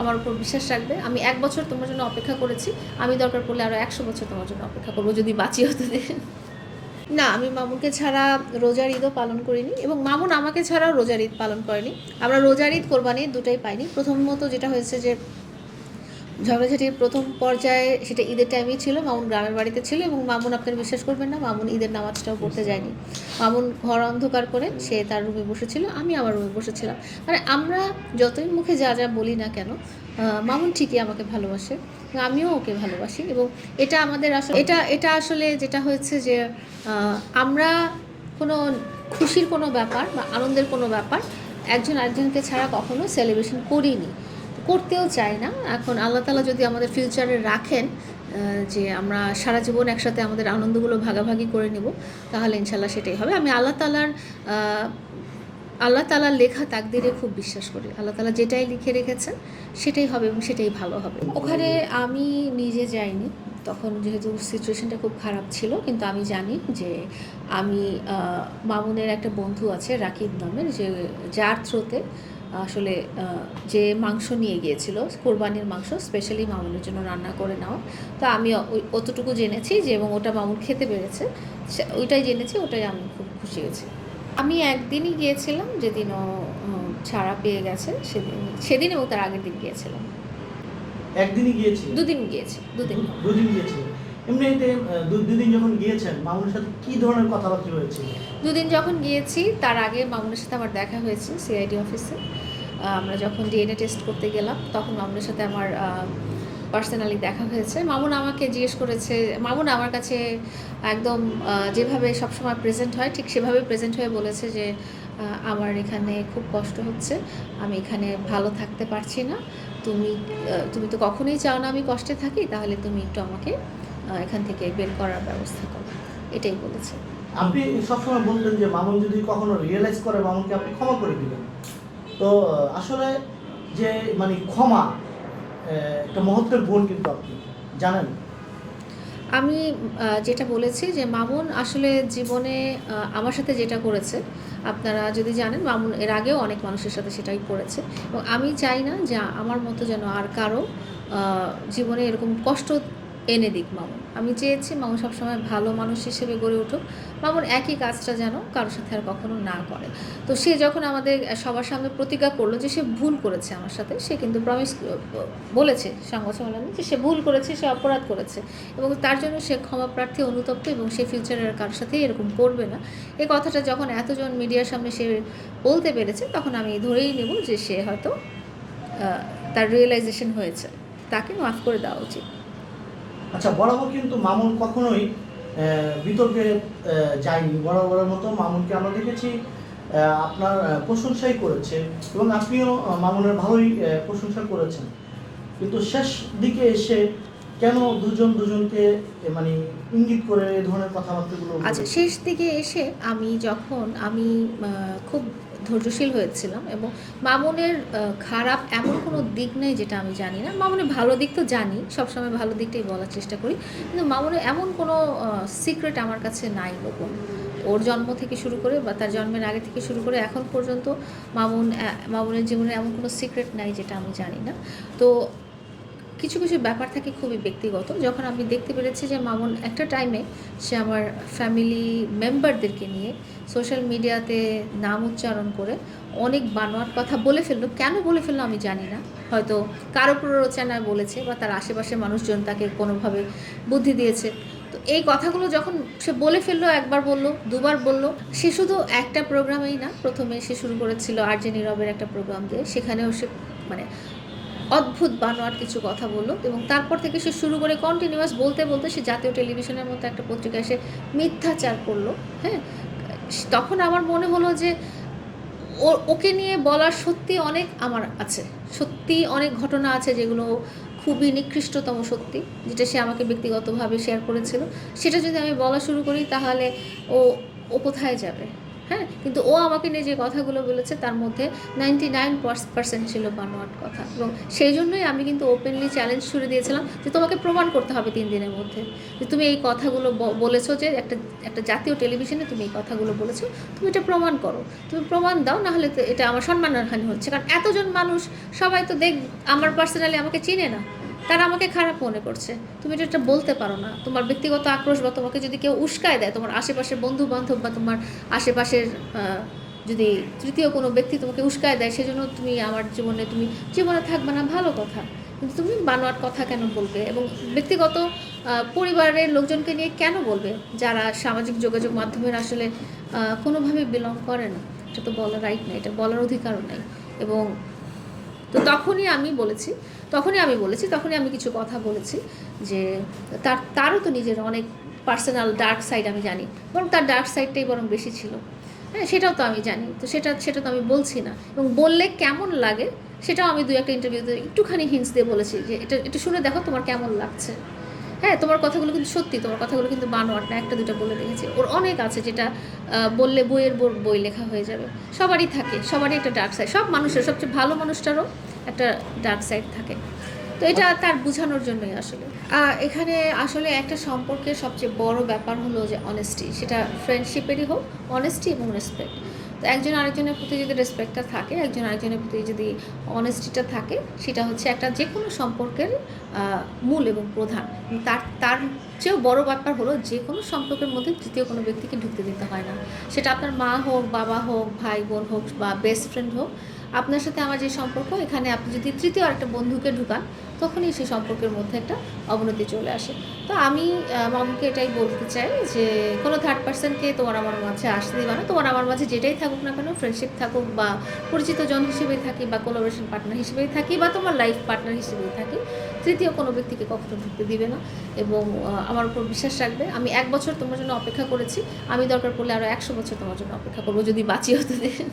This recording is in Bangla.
আমার উপর বিশ্বাস রাখবে। আমি এক বছর তোমার জন্য অপেক্ষা করেছি। আমি দরকার পড়লে আরও একশো বছর তোমার জন্য অপেক্ষা করব, যদি বাঁচি হতে না, আমি মামুনকে ছাড়া রোজার ঈদও পালন করিনি এবং মামুন আমাকে ছাড়াও রোজার ঈদ পালন করেনি। আমরা রোজার ঈদ কোরবানি দুটাই পাইনি। প্রথমত যেটা হয়েছে যে ঝগড়াঝাটির প্রথম পর্যায়ে সেটা ঈদের টাইমেই ছিল, মামুন গ্রামের বাড়িতে ছিল এবং মামুন আপনার বিশ্বাস করবেন না, মামুন ঈদের নামাজটাও পড়তে যায়নি। মামুন ঘর অন্ধকার করে সে তার রুমে বসেছিল, আমি আমার রুমে বসেছিলাম। মানে আমরা যতই মুখে যা যা বলি না কেন মামুন ঠিকই আমাকে ভালোবাসে আমিও ওকে ভালোবাসি, এবং এটা আমাদের আসলে, এটা এটা আসলে যেটা হয়েছে যে আমরা কোনো খুশির কোনো ব্যাপার বা আনন্দের কোনো ব্যাপার একজন আরেকজনকে ছাড়া কখনো সেলিব্রেশন করিনি। করতেও চাই না। এখন আল্লাহ তালা যদি আমাদের ফিউচারে রাখেন যে আমরা সারা জীবন একসাথে আমাদের আনন্দগুলো ভাগাভাগি করে নেব, তাহলে ইনশাল্লাহ সেটাই হবে। আমি আল্লাহ তালার আল্লাহ তালার লেখা তাকদিরে খুব বিশ্বাস করি। আল্লাহ তালা যেটাই লিখে রেখেছেন, সেটাই হবে এবং সেটাই ভালো হবে। ওখানে আমি নিজে যাইনি। তখন যেহেতু সিচুয়েশনটা খুব খারাপ ছিল, কিন্তু আমি জানি যে আমি মামুনের একটা বন্ধু আছে, রাকিব নামের, যে যার থ্রোতে আসলে যে মাংস নিয়ে গিয়েছিল কোরবানির মাংস স্পেশালি মামুনের জন্য রান্না করে নেওয়া তো আমি অতটুকু জেনেছি যে এবং ওটা মামুন খেতে পেরেছে। ওইটাই জেনেছি ওটাই আমি খুব খুশি হয়েছি। আমি একদিনই গিয়েছিলাম যেদিন ও ছাড়া পেয়ে গেছে সেদিন সেদিন এবং তার আগের দিন গিয়েছিলাম। একদিনই গিয়েছিলেন? দুদিন গিয়েছি দুদিন। দুদিন এমনিতে দু- দুদিন যখন গিয়েছেন মামুনের সাথে কি ধরনের কথাবার্তা হয়েছিল? দুদিন যখন গিয়েছি তার আগে মামুনের সাথে আমার দেখা হয়েছে সিআইডি অফিসে আমরা যখন ডিএনএ টেস্ট করতে গেলাম, তখন মামুনের সাথে আমার পার্সোনালি দেখা হয়েছে। মামুন আমাকে জিজ্ঞেস করেছে, মামুন আমার কাছে একদম যেভাবে সবসময় প্রেজেন্ট হয়, ঠিক সেভাবে প্রেজেন্ট হয়ে বলেছে যে আমার এখানে খুব কষ্ট হচ্ছে, আমি এখানে ভালো থাকতে পারছি না। তুমি তুমি তো কখনোই চাও না আমি কষ্টে থাকি, তাহলে তুমি একটু আমাকে এখান থেকে বের করার ব্যবস্থা করো। এটাই বলেছে। আপনি সবসময় বলতেন যে, মামুন যদি কখনো রিয়েলাইজ করে, মামুনকে আপনি ক্ষমা করে দিবেন। তো আসলে যে মানে ক্ষমা একটা মহত্বের গুণ কিন্তু আপনি জানেন। আমি যেটা বলেছি যে মামুন আসলে জীবনে আমার সাথে যেটা করেছে, আপনারা যদি জানেন, মামুন এর আগেও অনেক মানুষের সাথে সেটাই করেছে। এবং আমি চাই না যে আমার মতো যেন আর কারও জীবনে এরকম কষ্ট এনে দিক, মামুন। আমি চেয়েছি মামুন সবসময় ভালো মানুষ হিসেবে গড়ে উঠুক। মামুন একই কাজটা যেন কারোর সাথে আর কখনো না করে। তো সে যখন আমাদের সবার সামনে প্রতিজ্ঞা করল যে সে ভুল করেছে আমার সাথে, সে কিন্তু প্রমিস বলেছে সংবাদ সম্মেলনে যে সে ভুল করেছে, সে অপরাধ করেছে এবং তার জন্য সে ক্ষমা প্রার্থী, অনুতপ্ত এবং সে ফিউচারে আর কারোর সাথেই এরকম করবে না। এই কথাটা যখন এতজন মিডিয়ার সামনে সে বলতে পেরেছে, তখন আমি ধরেই নেব যে সে হয়তো তার রিয়েলাইজেশন হয়েছে। তাকে মাফ করে দেওয়া উচিত। আচ্ছা বরাবর কিন্তু মামুন কখনোই বিতর্কে যায়নি। বরাবরের মতো মামুনকে আমরা দেখেছি আপনার প্রশংসাই করেছে এবং আপনিও মামুনের ভালোই প্রশংসা করেছেন। কিন্তু শেষ দিকে এসে কেন দুজন দুজনকে মানে ইঙ্গিত করে এই ধরনের কথাবার্তাগুলো আচ্ছা শেষ দিকে এসে আমি যখন আমি খুব ধৈর্যশীল হয়েছিলাম এবং মামুনের খারাপ এমন কোনো দিক নেই যেটা আমি জানি না। মামুনের ভালো দিক তো জানি, সবসময় ভালো দিকটাই বলার চেষ্টা করি। কিন্তু মামুনের এমন কোনো সিক্রেট আমার কাছে নাই গোপন ওর জন্ম থেকে শুরু করে বা তার জন্মের আগে থেকে শুরু করে এখন পর্যন্ত মামুন মামুনের জীবনে এমন কোনো সিক্রেট নাই যেটা আমি জানি না। তো কিছু কিছু ব্যাপার থাকে খুবই ব্যক্তিগত। যখন আমি দেখতে পেরেছি যে মামুন একটা টাইমে সে আমার ফ্যামিলি মেম্বারদেরকে নিয়ে সোশ্যাল মিডিয়াতে নাম উচ্চারণ করে অনেক বানোয়ার কথা বলে ফেলল। কেন বলে ফেলল আমি জানি না। হয়তো কারও প্ররোচনায় বলেছে বা তার আশেপাশের মানুষজন তাকে কোনোভাবে বুদ্ধি দিয়েছে। তো এই কথাগুলো যখন সে বলে ফেলল, একবার বলল, দুবার বলল, সে শুধু একটা প্রোগ্রামেই না, প্রথমে সে শুরু করেছিল আরজে নীরবের একটা প্রোগ্রাম দিয়ে। সেখানেও সে মানে অদ্ভুত বানোয়ার কিছু কথা বলল এবং তারপর থেকে সে শুরু করে কন্টিনিউয়াস বলতে বলতে সে জাতীয় টেলিভিশনের মতো একটা পত্রিকায় সে মিথ্যাচার করল হ্যাঁ? তখন আমার মনে হলো যে ও, ওকে নিয়ে বলার সত্যি অনেক আমার আছে, সত্যি অনেক ঘটনা আছে যেগুলো খুবই নিকৃষ্টতম সত্যি, যেটা সে আমাকে ব্যক্তিগতভাবে শেয়ার করেছিল। সেটা যদি আমি বলা শুরু করি তাহলে ও ও কোথায় যাবে? হ্যাঁ কিন্তু ও আমাকে নিয়ে যে কথাগুলো বলেছে তার মধ্যে নাইনটি নাইন পার্সেন্ট ছিল বানোয়াট কথা। এবং সেই জন্যই আমি কিন্তু ওপেনলি চ্যালেঞ্জ ছুড়ে দিয়েছিলাম যে তোমাকে প্রমাণ করতে হবে তিন দিনের মধ্যে। যে তুমি এই কথাগুলো বলেছ যে একটা একটা জাতীয় টেলিভিশনে তুমি এই কথাগুলো বলেছ, তুমি এটা প্রমাণ করো। তুমি প্রমাণ দাও, নাহলে তো এটা আমার সম্মানহানি হচ্ছে। কারণ এতজন মানুষ, সবাই তো দেখ, আমার পার্সোনালি আমাকে চিনে না। তারা আমাকে খারাপ মনে করছে। তুমি এটা বলতে পারো না। তোমার ব্যক্তিগত আক্রোশ বা তোমাকে যদি কেউ উস্কায় দেয়, তোমার আশেপাশের বন্ধু বান্ধব বা তোমার আশেপাশের যদি তৃতীয় কোনো ব্যক্তি তোমাকে উস্কায় দেয়, সেজন্য তুমি আমার জীবনে, তুমি জীবনে থাকবে না, ভালো কথা। কিন্তু তুমি বানোয়ার কথা কেন বলবে? এবং ব্যক্তিগত পরিবারের লোকজনকে নিয়ে কেন বলবে? যারা সামাজিক যোগাযোগ মাধ্যমের আসলে কোনোভাবে বিলং করে না। এটা তো বলার রাইট নাই এটা বলার অধিকারও নাই। এবং তো তখনই আমি বলেছি, তখনই আমি বলেছি, তখনই আমি কিছু কথা বলেছি যে তার, তারও তো নিজের অনেক পার্সোনাল ডার্ক সাইড আমি জানি, বরং তার ডার্ক সাইডটাই বরং বেশি ছিল। হ্যাঁ সেটাও তো আমি জানি, তো সেটা সেটা তো আমি বলছি না। এবং বললে কেমন লাগে, সেটাও আমি দু একটা ইন্টারভিউতে একটুখানি হিন্স দিয়ে বলেছি যে, এটা এটা শুনে দেখো তোমার কেমন লাগছে। হ্যাঁ তোমার কথাগুলো কিন্তু সত্যি তোমার কথাগুলো কিন্তু বানোয়াট না একটা দুটো বলে রেখেছি। ওর অনেক আছে যেটা বললে বইয়ের বই- লেখা হয়ে যাবে। সবারই থাকে সবারই একটা ডার্ক সাইড সব মানুষের সবচেয়ে ভালো মানুষটারও একটা ডার্ক সাইড থাকে। তো এটা তার বোঝানোর জন্যই আসলে। এখানে আসলে একটা সম্পর্কের সবচেয়ে বড় ব্যাপার হলো যে অনেস্টি সেটা ফ্রেন্ডশিপেরই হোক অনেস্টি এবং রেসপেক্ট তো একজন আরেকজনের প্রতি যদি রেসপেক্টটা থাকে, একজন আরেকজনের প্রতি যদি অনেস্টিটা থাকে, সেটা হচ্ছে একটা যে কোনো সম্পর্কের মূল এবং প্রধান। তার তার চেয়েও বড় ব্যাপার হলো যে কোনো সম্পর্কের মধ্যে তৃতীয় কোনো ব্যক্তিকে ঢুকতে দিতে হয় না। সেটা আপনার মা হোক, বাবা হোক, ভাই বোন হোক বা বেস্ট ফ্রেন্ড হোক আপনার সাথে আমার যে সম্পর্ক, এখানে আপনি যদি তৃতীয় আরেকটা বন্ধুকে ঢুকান, তখনই সেই সম্পর্কের মধ্যে একটা অবনতি চলে আসে। তো আমি মামুকে এটাই বলতে চাই যে, কোনো থার্ড পার্সনকে তোমার আমার মাঝে আসতে দিবা না। তোমার আমার মাঝে যেটাই থাকুক না কেন ফ্রেন্ডশিপ থাকুক বা পরিচিত জন হিসেবেই থাকি বা কোলাবোরেশন পার্টনার হিসেবেই থাকি বা তোমার লাইফ পার্টনার হিসেবেই থাকি, তৃতীয় কোনো ব্যক্তিকে কখনো ঢুকতে দিবে না এবং আমার উপর বিশ্বাস রাখবে। আমি এক বছর তোমার জন্য অপেক্ষা করেছি। আমি দরকার পড়লে আরও একশো বছর তোমার জন্য অপেক্ষা করব, যদি বাঁচি হতে দেন।